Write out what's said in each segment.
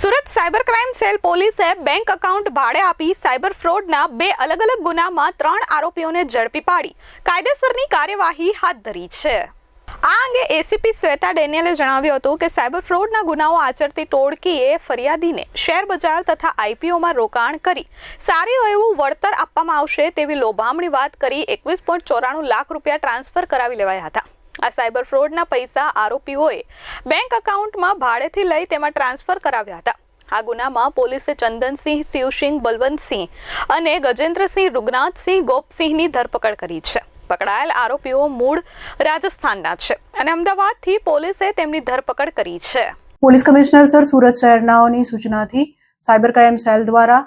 Surat cyber crime cell પોલીસે bank account ભાડે આપી સાયબર ફ્રોડના બે અલગ અલગ ગુનામાં ત્રણ આરોપીઓને ઝડપી પાડી. કાયદેસરની કાર્યવાહી હાથ ધરી છે. આ અંગે એસીપી શ્વેતા ડેનિયલે જણાવ્યું હતું કે સાયબર ફ્રોડના ગુનાઓ આચરતી ટોળકીએ ફરિયાદીને શેર બજાર તથા આઈપીઓમાં રોકાણ કરી. સારું એવું વળતર આપવામાં આવશે તેવી લોભામણી વાત કરી એકવીસ લાખ રૂપિયા ટ્રાન્સફર કરાવી લેવાયા હતા. આ સાયબર ફ્રોડના પૈસા આરોપીઓએ બેંક એકાઉન્ટમાં ભાડેથી લઈ તેમાં ટ્રાન્સફર કરાવ્યા હતા. આ ગુનામાં પોલીસે ચંદનસિંહ, શિવસિંહ, બલવંતસિંહ અને ગજેન્દ્રસિંહ, રૂગનાથસિંહ, ગોપસિંહની ધરપકડ કરી છે. પકડાયેલ આરોપીઓ મૂળ રાજસ્થાનના છે અને અમદાવાદથી પોલીસે તેમની ધરપકડ કરી છે. પોલીસ કમિશનર સર સુરત શહેરનાઓની સૂચનાથી સાયબર ક્રાઇમ સેલ દ્વારા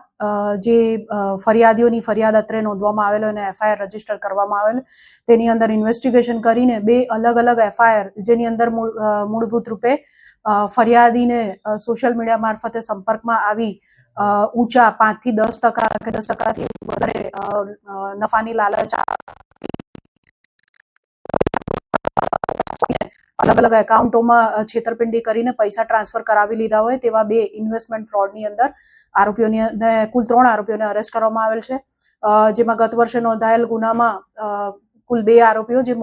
જે ફરિયાદીઓની ફરિયાદ અત્રે નોંધવામાં આવેલો અને એફઆઈઆર રજિસ્ટર કરવામાં આવેલ, તેની અંદર ઇન્વેસ્ટિગેશન કરીને બે અલગ અલગ એફઆઈઆર, જેની અંદર મૂળભૂત રૂપે ફરિયાદીને સોશિયલ મીડિયા મારફતે સંપર્કમાં આવી ઊંચા પાંચથી દસ ટકા કે દસ ટકાથી વધારે નફાની લાલચ અલગ અલગ એકાઉન્ટોમાં છેતરપિંડી કરીને પૈસા ટ્રાન્સફર કરાવી લીધા હોય તેવા બે ઇન્વેસ્ટમેન્ટ ફ્રોડની અંદર આરોપીઓને કુલ ત્રણ આરોપીઓને અરેસ્ટ કરવામાં આવેલ છે. જેમાં ગત વર્ષે નોંધાયેલ ગુનામાં કુલ બે આરોપીઓ, જે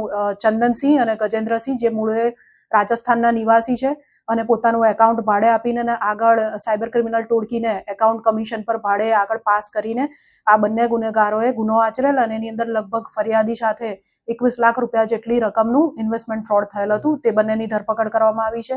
ચંદનસિંહ અને ગજેન્દ્રસિંહ, જે મૂળે રાજસ્થાનના નિવાસી છે. અને પોતાનું એકાઉન્ટ ભાડે આપીને આગળ સાયબર ક્રિમિનલ ટોળકીને એકાઉન્ટ કમિશન પર ભાડે આગળ પાસ કરીને આ બંને ગુનેગારોએ ગુનો આચરેલ અને એની અંદર લગભગ ફરિયાદી સાથે એકવીસ લાખ રૂપિયા જેટલી રકમનું ઇન્વેસ્ટમેન્ટ ફ્રોડ થયેલ હતું. તે બંનેની ધરપકડ કરવામાં આવી છે.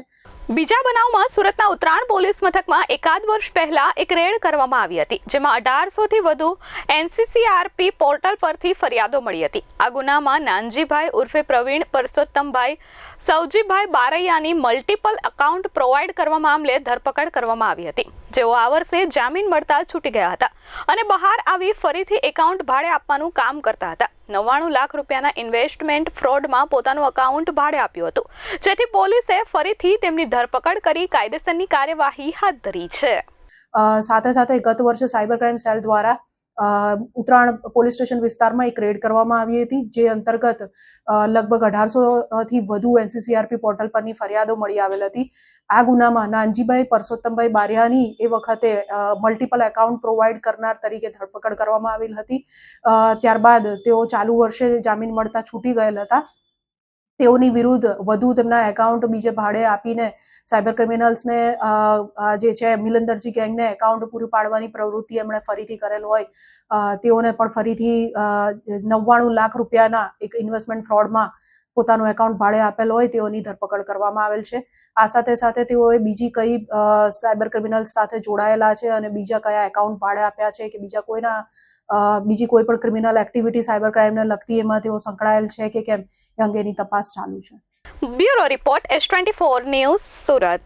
બીજા બનાવમાં સુરતના ઉત્તરાયણ પોલીસ મથકમાં એકાદ વર્ષ પહેલા એક રેડ કરવામાં આવી હતી, જેમાં અઢારસો થી વધુ એનસીસીઆરપી પોર્ટલ પરથી ફરિયાદો મળી હતી. આ ગુનામાં નાનજીભાઈ ઉર્ફે પ્રવીણ પરસોત્તમભાઈ સૌજીભાઈ બારૈયાની મલ્ટિપલ એકાઉન્ટ પ્રોવાઈડ કરવા મામલે ધરપકડ કરવામાં આવી હતી. જેઓ આ વર્ષે જામીન મળતા છૂટી ગયા હતા અને બહાર આવી ફરીથી એકાઉન્ટ ભાડે આપવાનું કામ કરતા હતા. નવ્વાણું લાખ રૂપિયાના ઇન્વેસ્ટમેન્ટ ફ્રોડમાં પોતાનું અકાઉન્ટ ભાડે આપ્યું હતું. જેથી પોલીસે ફરીથી તેમની ધરપકડ કરી કાયદેસરની કાર્યવાહી હાથ ધરી છે. સાથે સાથે ગત વર્ષે સાયબર ક્રાઇમ સેલ દ્વારા ઉત્તરાયણ પોલીસ સ્ટેશન વિસ્તારમાં એક રેડ કરવામાં આવી હતી, જે અંતર્ગત લગભગ અઢારસો થી વધુ એનસીસીઆરપી પોર્ટલ પરની ફરિયાદો મળી આવેલ હતી. આ ગુનામાં નાનજીભાઈ પરસોત્તમભાઈ બારિયાની એ વખતે મલ્ટિપલ એકાઉન્ટ પ્રોવાઈડ કરનાર તરીકે ધરપકડ કરવામાં આવેલ હતી. ત્યારબાદ તેઓ ચાલુ વર્ષે જામીન મળતા છૂટી ગયેલ હતા. તેઓની વિરુદ્ધ વધુ તેમના એકાઉન્ટ બીજે ભાડે આપીને સાયબર ક્રિમિનલ્સને જે છે મિલંદરજી ગેંગને એકાઉન્ટ પૂરું પાડવાની પ્રવૃત્તિ એમણે ફરીથી કરેલ હોય તેઓને પણ ફરીથી નવ્વાણું લાખ રૂપિયાના એક ઇન્વેસ્ટમેન્ટ ફ્રોડમાં પોતાનું એકાઉન્ટ ભાડે આપેલ હોય તેઓની ધરપકડ કરવામાં આવેલ છે. આ સાથે સાથે તેઓએ બીજી કઈ સાયબર ક્રિમિનલ્સ સાથે જોડાયેલા છે અને બીજા કયા એકાઉન્ટ ભાડે આપ્યા છે કે બીજા કોઈના બીજી કોઈ પણ ક્રિમિનલ એક્ટિવિટી સાયબર ક્રાઇમને લગતી એમાં તેઓ સંકળાયેલ છે કે કેમ, એ અંગેની તપાસ ચાલુ છે. Bureau report S twenty four news Surat.